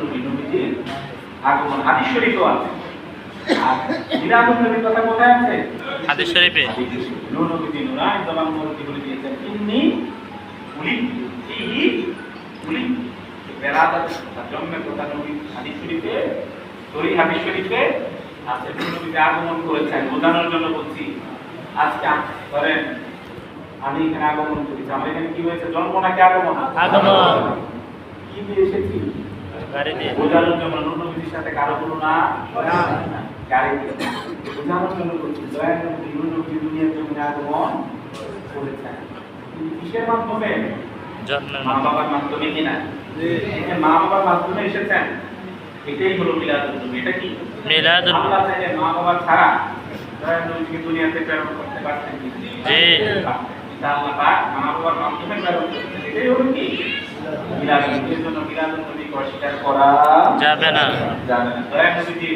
নবীজির আগমন। হাদিস শরীফও আছে। আর মিলাদুল নবীর কথা কোথায় আছে? হাদিস শরীফে। নবীজি নুরান জবান মুরতি বলে দিয়েছেন? ইন্নি উলি এই উলি বেলাদাত জন্মের কথা নবী হাদিস শরীফে সহি হাদিস শরীফে আছে। নবীজি আগমন করেছেন বোঝানোর জন্য বলছি আজকে ধরেন আমি এখানে আগমন করেছি। আমার এখানে কি হয়েছে? জন্ম নাকি আগমন? আগমন। কি দিয়ে এসেছি? বোঝানোর জন্য নূর সাথে কারও কোনো না গাড়ি বোঝানোর জন্য বলছি দয়া নবী দুনিয়ার জমিনে আগমন করেছেন। কিসের মাধ্যমে? মা বাবার মাধ্যমে কিনা মা বাবার মাধ্যমে এসেছেন এটাই হলো মিলাদুল নবী এটা কি? মিলাদুল আল্লাহ চাইলে মা বাবার ছাড়া দয়া নবীকে দুনিয়াতে প্রেরণ করতে পারতেন কি? জি। আল্লাহ পাক মা বাবার মাধ্যমে প্রেরণ করতেন এটাই হলো কি? মিলাদুল নবীর জন্য মিলাদুল নবীকে অস্বীকার করা যাবে না। যাবে না। দয়া নবীজি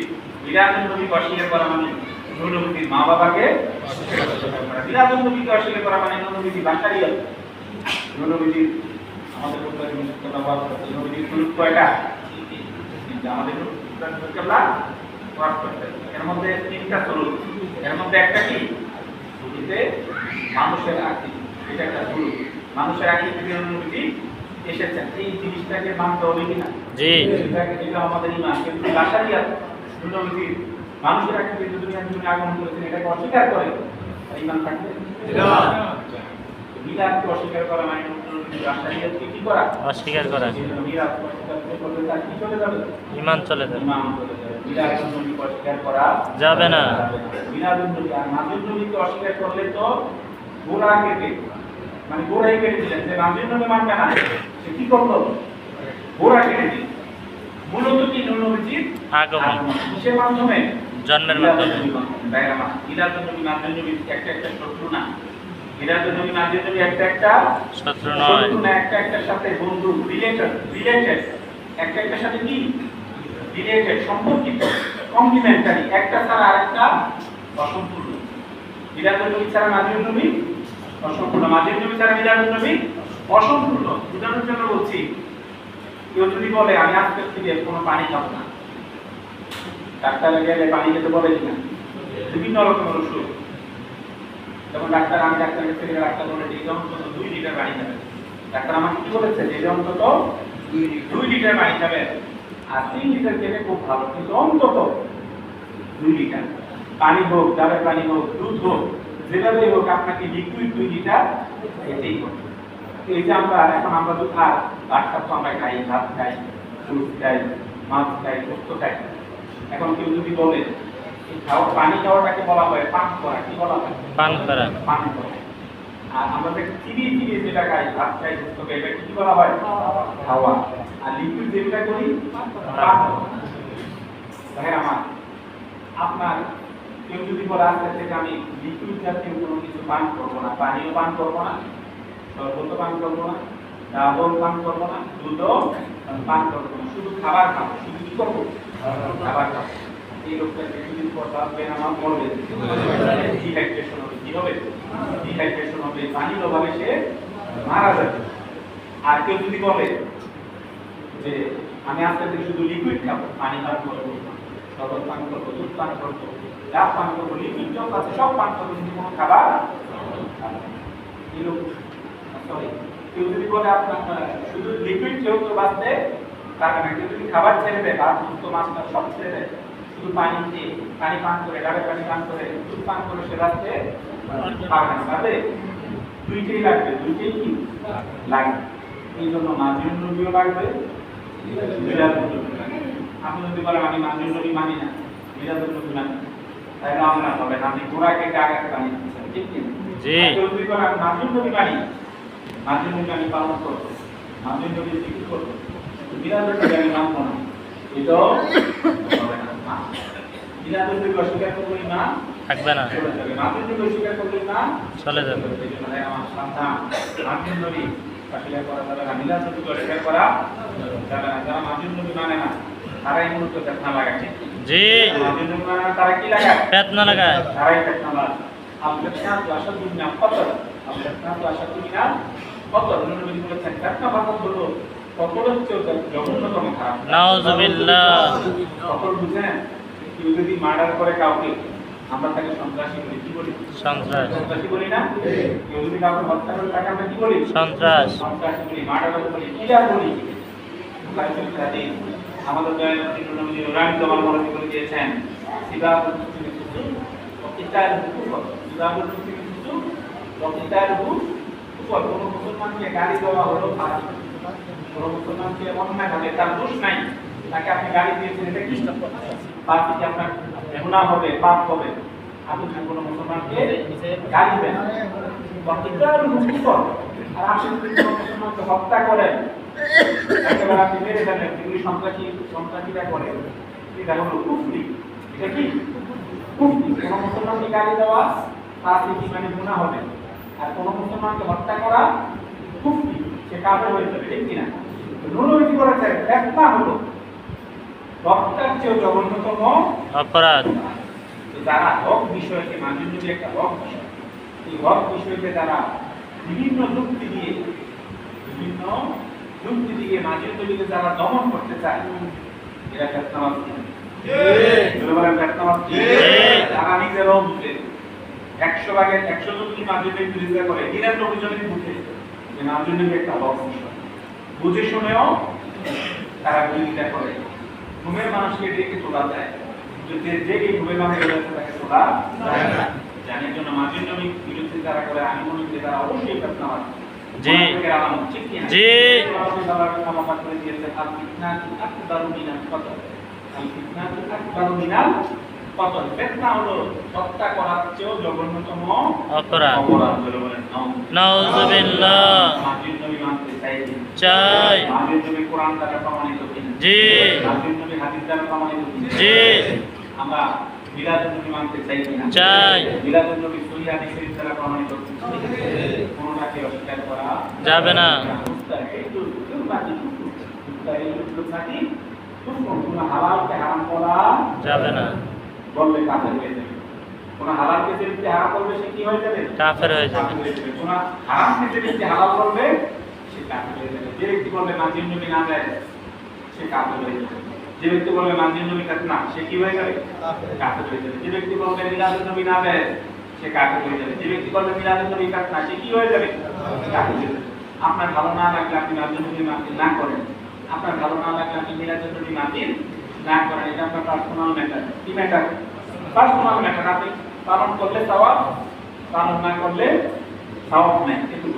মিলাদুল নবীকে অস্বীকার করা মানে নূর মা বাবাকে অস্বীকার করা নবীকে অস্বীকার করা মানে নবীজি নবীজির আমাদের নবীজির কয়টা? কিন্তু আমাদের। এর মধ্যে তিনটা শুরু এর মধ্যে একটা কি? মানুষের আকৃতি এটা একটা মানুষের আকৃতি নবীজি এসেছেন এই জিনিসটাকে মানতে হবে কিনা? জি। এটাকে আমাদের ইমান কিন্তু লাশারিয়া দুর্নীতি মানুষের একটা কিন্তু দুনিয়ার জন্য আগমন করেছেন এটাকে অস্বীকার করে। আর ইমান থাকবে মিলাদকে অস্বীকার করা মানে কি করা? অস্বীকার করা। অস্বীকার করলে তার কি চলে যাবে? ইমান চলে যাবে। ইমান চলে যাবে। নবীকে অস্বীকার করা যাবে না। নবী আর নবীকে অস্বীকার করলে তো গোড়া কেটে মানে গোড়াই কেটে দিলেন যে নবী মানবে না? সে কি করল? গোড়া কেটে মূলত কি নবীজির আগমন। কিসের মাধ্যমে? জন্মের মাধ্যমে। মিলাদুল নবী মাদুল নবী একটা একটা শত্রু না। মিলাদুল নবী মাদুল নবী একটা একটা শত্রু নয়। একটা একটার সাথে বন্ধু রিলেটেড রিলেটেড একটা একটার সাথে কি? রিলেটেড সম্পর্কিত কমপ্লিমেন্টারি একটা ছাড়া আরেকটা অসম্পূর্ণ। মিলাদুল নবী ছাড়া মাদিউল নবী অসম্পূর্ণ। মাদিউল নবী ছাড়া মিলাদুল নবী অসম্পূর্ণ। উদাহরণের জন্য বলছি, কেউ যদি বলে, আমি আজকে থেকে কোনো পানি খাব না। ডাক্তারে গেলে পানি খেতে বলে কিনা? বিভিন্ন রকমের ওষুধ। যখন ডাক্তার, আমি ডাক্তারের কাছে গেলে ডাক্তার বলে যে অন্তত দুই লিটার পানি খাবে। ডাক্তার আমাকে কি বলেছে? যে অন্তত দুই লিটার। পানি খাবে। আর তিন লিটার খেলে খুব ভালো, কিন্তু অন্তত দুই লিটার। পানি হোক, ডাবের পানি হোক, দুধ হোক যেভাবে হোক, আপনাকে লিকুইড দুই লিটার খেতেই হবে। এই যে আমরা এখন আমরা দুধ আর ভাত খাচ্ছ আমরা খাই ভাত খাই দুধ খাই মাছ খাই গোস্ত খাই। এখন কেউ যদি বলে খাওয়া পানি খাওয়াটাকে বলা হয় পান করা কি বলা হয়? পান করা। পান করা। আর আমরা চিবিয়ে চিবিয়ে যেটা খাই ভাত খাই গোস্ত খাই এটা কি বলা হয়? খাওয়া। আর লিকুইড যেটা করি পান ভাই আমার আপনার কেউ যদি বলে আজকে থেকে আমি লিকুইড জাতীয় কোনো কিছু পান করব না পানিও পান করব না শরবত পান করব না ডাবল পান করব না দুধও পান করব না শুধু খাবার খাব, শুধু কি করব? খাবার খাব। এই লোকটা কিছুদিন পর ভাববেন আমার মরবে। ডিহাইড্রেশন হবে, কি হবে? ডিহাইড্রেশন হবে পানির অভাবে সে মারা যাবে। আর কেউ যদি বলে যে, আমি আজকে থেকে শুধু লিকুইড খাব, পানি পান করব শরবত পান করব দুধ পান করব ডাব পান করব লিকুইড যত আছে, সব পান করব কিন্তু কোনো খাবার এই লোক সরি। কেউ যদি বলে আপনার শুধু লিকুইড কেউ তো বাঁচতে পারবে না। কেউ যদি খাবার ছেড়ে দেয় ভাত সুস্থ মাছ টাছ সব ছেড়ে দেয় শুধু পানি দিয়ে পানি পান করে ডাবের পানি পান করে দুধ পান করে সে বাঁচতে পারবে না। পারবে দুইটাই লাগবে দুইটাই কি? লাগবে। এই জন্য মাঝির নবীও লাগবে। আপনি যদি বলেন আমি মাঝির নবী মানি না মিলাদুল নবী মানি তাহলে আমরা হবে না। আপনি গোড়াকে আগাতে পানি ঠিক কি? জি। যদি বলে আমি মাঝির নবী মানি নবী আমি পালন করব। নবী জিকির করব। নবী আমি মানবো না এটাও হবে না। নবী অস্বীকার করব ইমান থাকবে না। নবী অস্বীকার করব ইমান চলে যাবে। ভাই আমার সাবধান মাঝির নবী অস্বীকার করা যাবে না। মিলাদ অস্বীকার করা যাবে না। যারা মাঝির নবী মানে না তারা ফেতনা লাগায়। জি। মানে না তারা কি লাগায়? ফেতনা লাগায়। তারাই ফেতনা লাগায়। নবী বলেছেন হলো সকলের চেয়েও জঘন্যতম খারাপ। নাউজুবিল্লাহ। বুঝেন? কেউ যদি মার্ডার করে কাউকে আমরা তাকে সন্ত্রাসী বলি। কি বলি? সন্ত্রাস। সন্ত্রাসী বলি না? কেউ যদি কাউকে হত্যা করে তাকে আমরা কি বলি? সন্ত্রাস। সন্ত্রাসী বলি মার্ডার বলি। কিলার বলি? আমাদের দয়ানবী নবী রানী জমাল মরদি করে দিয়েছেন। সিবাবুল মুসলিম কুসুম ওকিতার কুফর কুফর কোন মুসলমানকে গালি দেওয়া হলো কোন মুসলমানকে অন্যায় ভাবে তার দোষ নাই। তাকে আপনি গালি দিয়েছেন, এটা কি পাপ কি আপনার গুনাহ হবে, পাপ হবে? আপনি কোনো মুসলমানকে যদি কোনো মুসলমানকে হত্যা করেন, একেবারে মেরে ফেলেন, এগুলি সন্ত্রাসী, সন্ত্রাসীরা করে। এটা হলো কুফরি। এটা কি? কুফরি। কোনো মুসলমানকে গালি দেওয়া, তার থেকে মানে গুণা হবে। আর কোনো মুসলমানকে হত্যা করা কুফরি সে কাফের হয়ে যাবে ঠিক কিনা? নুনবী কি করেছে ফেতনা হলো রক্তার চেয়েও জঘন্যতম অপরাধ। যারা হক বিষয়কে মাঝে যদি একটা হক বিষয় এই হক বিষয়কে যারা বিভিন্ন যুক্তি দিয়ে বিভিন্ন যুক্তি দিয়ে মাঝে তৈরিকে যারা দমন করতে চায় এরা বলেন ফেতনাবাদ তারা নিজেরাও বুঝে একশো ভাগের একশো জন যদি মাঝে বিরোধিতা করে নিরানব্বই জনই বুঝে। যে মাঝে একটা হক বিষয় বুঝে শুনেও তারা বিরোধিতা করে। ঘুমের মানুষকে ডেকে তোলা যায়। কিন্তু যে যে এই ঘুমের মানুষ রয়েছে তাকে তোলা যায় না। জানের জন্য জমি বিরুদ্ধে যারা করে আমি মনে করি তারা অবশ্যই জি। ঠিক কি জি। দিয়েছেন। আল ফিতনাতু আকবারু মিনাল কতল আল ফিতনাতু আকবারু মিনাল কতল ফিতনা হলো হত্যা করার চেয়েও জঘন্যতম অপরাধ। অপরাধ বলে বলেন নাউজুবিল্লাহ মানতে চাই। চাই কোরআন দ্বারা প্রমাণিত কিনা? জি। মাঝের জমি হাদিস দ্বারা প্রমাণিত কিনা? জি। আমরা মিলাদুন নবী মানতে চাই কিনা? চাই। মিলাদুন নবী সহিহ হাদিস শরীফ দ্বারা প্রমাণিত কোনটাকে অস্বীকার করা যাবে না। কোন হালালকে হারাম করা যাবে না। বললে কাফের হয়ে যাবে। কোন যে ব্যক্তি হারাম করবে সে কি হয়ে যাবে? কাফের হয়ে যাবে। কাফের হয়ে যাবে। কোন হারামকে যে ব্যক্তি হালাল করবে সে কাফের হয়ে যাবে। যে ব্যক্তি বলবে মাঝির নবী না দেয় সে কাফের হয়ে যাবে। যে ব্যক্তি বলবে মাঝির নবী কাছে না সে কি হয়ে যাবে? কাফের। হয়ে যাবে। যে ব্যক্তি বলবে মিলাদুন নবী না দেয় সে কাফের হয়ে যাবে। যে ব্যক্তি বলবে মিলাদুন নবী কাছে না সে কি হয়ে যাবে? কাফের হয়ে যাবে। আপনার ভালো না লাগলে আপনি নবী মাহফিল না করেন। আপনার ভালো না লাগলে আপনি মিলাদুন নবী মাহফিল না করেন এটা আপনার পার্সোনাল ম্যাটার কি ম্যাটার পার্সোনাল ম্যাটার আপনি পালন করলে সওয়াব, পালন না করলে সওয়াব নাই।